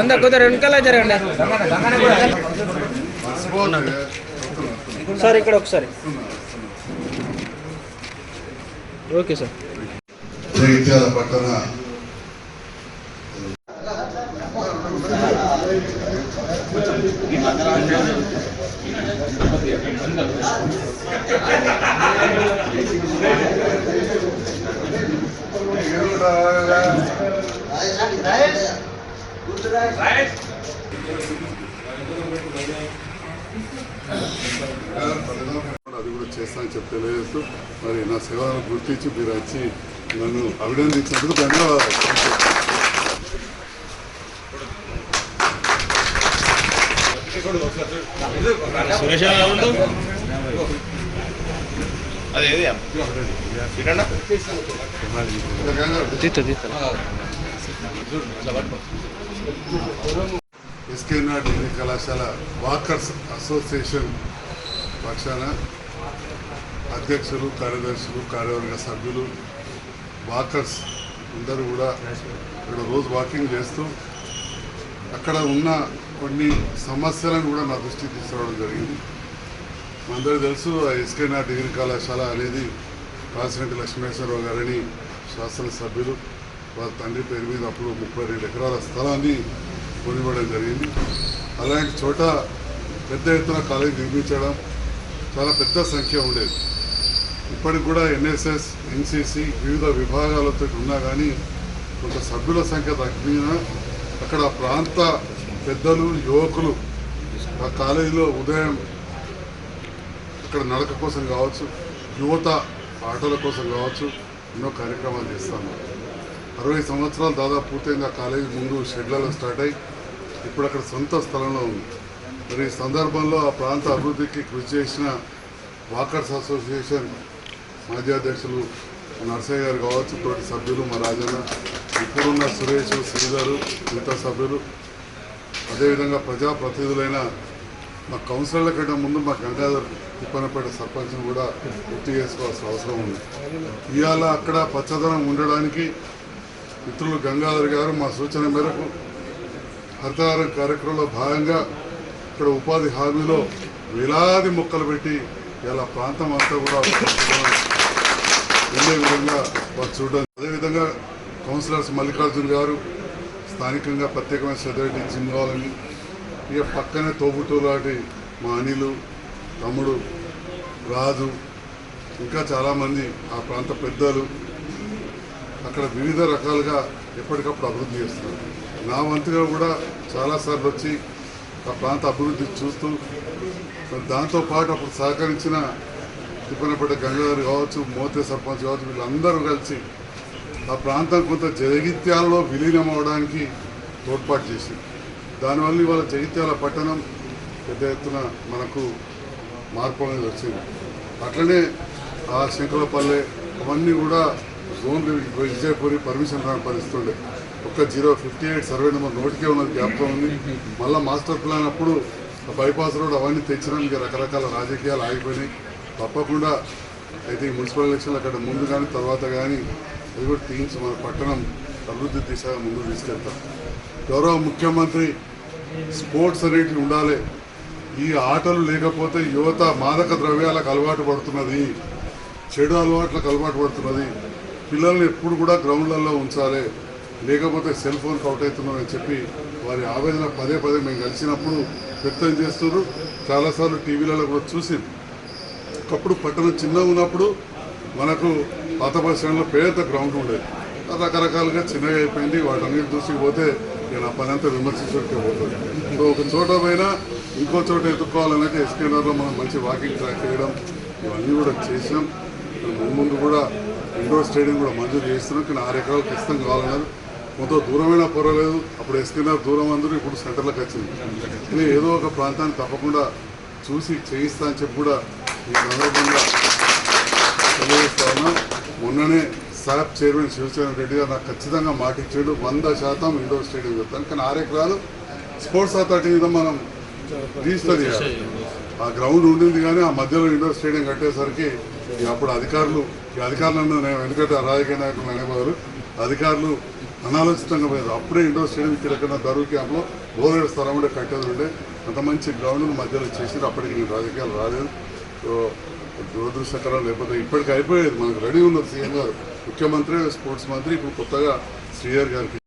అంద కుదర వెనకాల జరగండి. సార్ ఇక్కడ ఒకసారి. Okay sir. జగిత్యాల పట్టణ అది కూడా చేస్తానని చెప్పి తెలియజేస్తూ మరి నా సేవలను గుర్తించి మీరు వచ్చి నన్ను అభినందించినందుకు ధన్యవాదాలు. తీస్తా తీస్తా ఎస్కే ఎస్కేనా డిగ్రీ కళాశాల వాకర్స్ అసోసియేషన్ పక్షాన అధ్యక్షులు కార్యదర్శులు కార్యవర్గ సభ్యులు వాకర్స్ అందరూ కూడా ఇక్కడ రోజు వాకింగ్ చేస్తూ అక్కడ ఉన్న కొన్ని సమస్యలను కూడా నా దృష్టికి తీసుకురావడం జరిగింది. అందరూ తెలుసు ఆ ఎస్కేనా డిగ్రీ కళాశాల అనేది కాసిరెడ్డి లక్ష్మేశ్వరరావు గారని శాసనసభ్యులు. తండ్రి పేరు మీద అప్పుడు ముప్పై రెండు ఎకరాల స్థలాన్ని కొనివ్వడం జరిగింది. అలాంటి చోట పెద్ద ఎత్తున కాలేజీ నిర్మించడం చాలా పెద్ద సంఖ్య ఉండేది. ఇప్పటికి కూడా ఎన్ఎస్ఎస్ ఎన్సిసి వివిధ విభాగాలతో ఉన్నా కానీ కొంత సభ్యుల సంఖ్య తగ్గిన అక్కడ ప్రాంత పెద్దలు యువకులు ఆ కాలేజీలో ఉదయం అక్కడ నడక కోసం కావచ్చు యువత ఆటల కోసం కావచ్చు ఎన్నో కార్యక్రమాలు చేస్తాము అరవై సంవత్సరాలు దాదాపు పూర్తయింది. ఆ కాలేజీ ముందు షెడ్లలో స్టార్ట్ అయ్యి ఇప్పుడు అక్కడ సొంత స్థలంలో ఉంది. మరి ఈ సందర్భంలో ఆ ప్రాంత అభివృద్ధికి కృషి చేసిన వాకర్స్ అసోసియేషన్ మాజీ అధ్యక్షులు నర్సయ్య గారు కావచ్చు తోటి సభ్యులు మా రాజన్న ఇప్పుడున్న సురేష్ శ్రీధరు మిగతా సభ్యులు. అదేవిధంగా ప్రజాప్రతినిధులైన మా కౌన్సిలర్ల కంటే ముందు మా గంగాధర్ తిప్పనపేట సర్పంచ్ని కూడా గుర్తు చేసుకోవాల్సిన అవసరం ఉంది. ఇవాళ అక్కడ పచ్చదనం ఉండడానికి మిత్రులు గంగాధర్ గారు మా సూచన మేరకు హరితహారం కార్యక్రమంలో భాగంగా ఇక్కడ ఉపాధి హామీలో వేలాది మొక్కలు పెట్టి ఇలా ప్రాంతం అంతా కూడా వెళ్ళే విధంగా వారు చూడడం. అదేవిధంగా కౌన్సిలర్స్ మల్లికార్జున్ గారు స్థానికంగా ప్రత్యేకమైన శ్రద్ధ పెట్టి ఇక పక్కనే తోబుట్టు లాంటి మా అనిలు తమ్ముడు రాజు ఇంకా చాలామంది ఆ ప్రాంత పెద్దలు అక్కడ వివిధ రకాలుగా ఎప్పటికప్పుడు అభివృద్ధి చేస్తున్నారు. నా వంతుగా కూడా చాలాసార్లు వచ్చి ఆ ప్రాంత అభివృద్ధి చూస్తూ దాంతోపాటు అప్పుడు సహకరించిన తిప్పనపేట గంగాధర్ కావచ్చు మోతే సర్పంచ్ కావచ్చు వీళ్ళందరూ కలిసి ఆ ప్రాంతం కొంత జగిత్యాలలో విలీనం అవడానికి తోడ్పాటు చేసింది. దానివల్ల ఇవాళ జగిత్యాల పట్టణం పెద్ద ఎత్తున మనకు మార్పు అనేది వచ్చింది. అట్లనే ఆ శంకులపల్లె అవన్నీ కూడా జోన్ విజయపూరి పర్మిషన్ రాని పరిస్థితుండే ఒక్క zero fifty eight survey number నోటికే ఉన్నది జ్ఞాపకం ఉంది. మళ్ళీ మాస్టర్ ప్లాన్ అప్పుడు బైపాస్ రోడ్ అవన్నీ తెచ్చినానికి రకరకాల రాజకీయాలు ఆగిపోయినాయి. తప్పకుండా అయితే ఈ మున్సిపల్ ఎలక్షన్లు అక్కడ ముందు కానీ తర్వాత కానీ అది కూడా టీమ్స్ మన పట్టణం అభివృద్ధి దిశగా ముందుకు తీసుకెళ్తాం. గౌరవ ముఖ్యమంత్రి స్పోర్ట్స్ అనేటివి ఉండాలి. ఈ ఆటలు లేకపోతే యువత మాదక ద్రవ్యాలకు అలవాటు పడుతున్నది. చెడు అలవాట్లకు అలవాటు పడుతున్నది. పిల్లల్ని ఎప్పుడు కూడా గ్రౌండ్లలో ఉంచాలి. లేకపోతే సెల్ ఫోన్కి అవుట్ అవుతున్నారని చెప్పి వారి ఆవేదన పదే పదే మేము కలిసినప్పుడు వ్యక్తం చేస్తున్నారు. చాలాసార్లు టీవీలలో కూడా చూసి ఒకప్పుడు పట్టణం చిన్నగా ఉన్నప్పుడు మనకు పాత బస్ స్టాండ్లో గ్రౌండ్ ఉండేది. రకరకాలుగా చిన్నగా అయిపోయింది. వాటన్నిటి దృష్టికి పోతే నేను ఆ పని అంతా విమర్శించడానికి పోతుంది సో ఒక చోట పోయినా ఇంకో చోట ఎత్తుక్కోవాలనంటే ఎస్కేనర్లో మనం మంచి వాకింగ్ ట్రాక్ చేయడం ఇవన్నీ కూడా చేసినాం. ముందు కూడా ఇండోర్ స్టేడియం కూడా మంజూరు చేస్తున్నాం కానీ ఆరు ఎకరాలు ఖచ్చితంగా కావాలన్నారు. కొంత దూరమైనా పర్వాలేదు. అప్పుడు ఎస్కేనార్ దూరం అందరూ ఇప్పుడు సెంటర్లకు వచ్చింది కానీ ఏదో ఒక ప్రాంతాన్ని తప్పకుండా చూసి చేయిస్తా అని చెప్పి కూడా ఈ సందర్భంగా తెలియజేస్తా ఉన్నా. మొన్ననే సాప్ చైర్మన్ శివచరణ్ రెడ్డి గారు నాకు ఖచ్చితంగా మాట ఇచ్చాడు. వంద శాతం ఇండోర్ స్టేడియం చెప్తాను. కానీ ఆరు ఎకరాలు స్పోర్ట్స్ అథారిటీ మీద మనం రిజిస్టర్ చేయాలి. ఆ గ్రౌండ్ ఉండింది కానీ ఆ మధ్యలో ఇండోర్ స్టేడియం కట్టేసరికి అప్పుడు అధికారులు ఈ అధికారులను నేను ఎందుకంటే రాజకీయ నాయకులు అనేవారు. అధికారులు అనాలోచితంగా పోయారు. అప్పుడే ఇండోర్ స్టేడియం ఇక్కడ దరువు క్యాంప్లో బోరేడు స్థలం ఉండే కట్టేది ఉండే అంత మంచి గ్రౌండ్ మధ్యలో చేసి అప్పటికి నేను రాజకీయాలు రాలేదు. దురదృష్టకరం లేకపోతే ఇప్పటికి అయిపోయేది. మనకు రెడీ ఉన్నారు సీఎం గారు. ముఖ్యమంత్రి స్పోర్ట్స్ మంత్రి ఇప్పుడు కొత్తగా శ్రీహర్ గారికి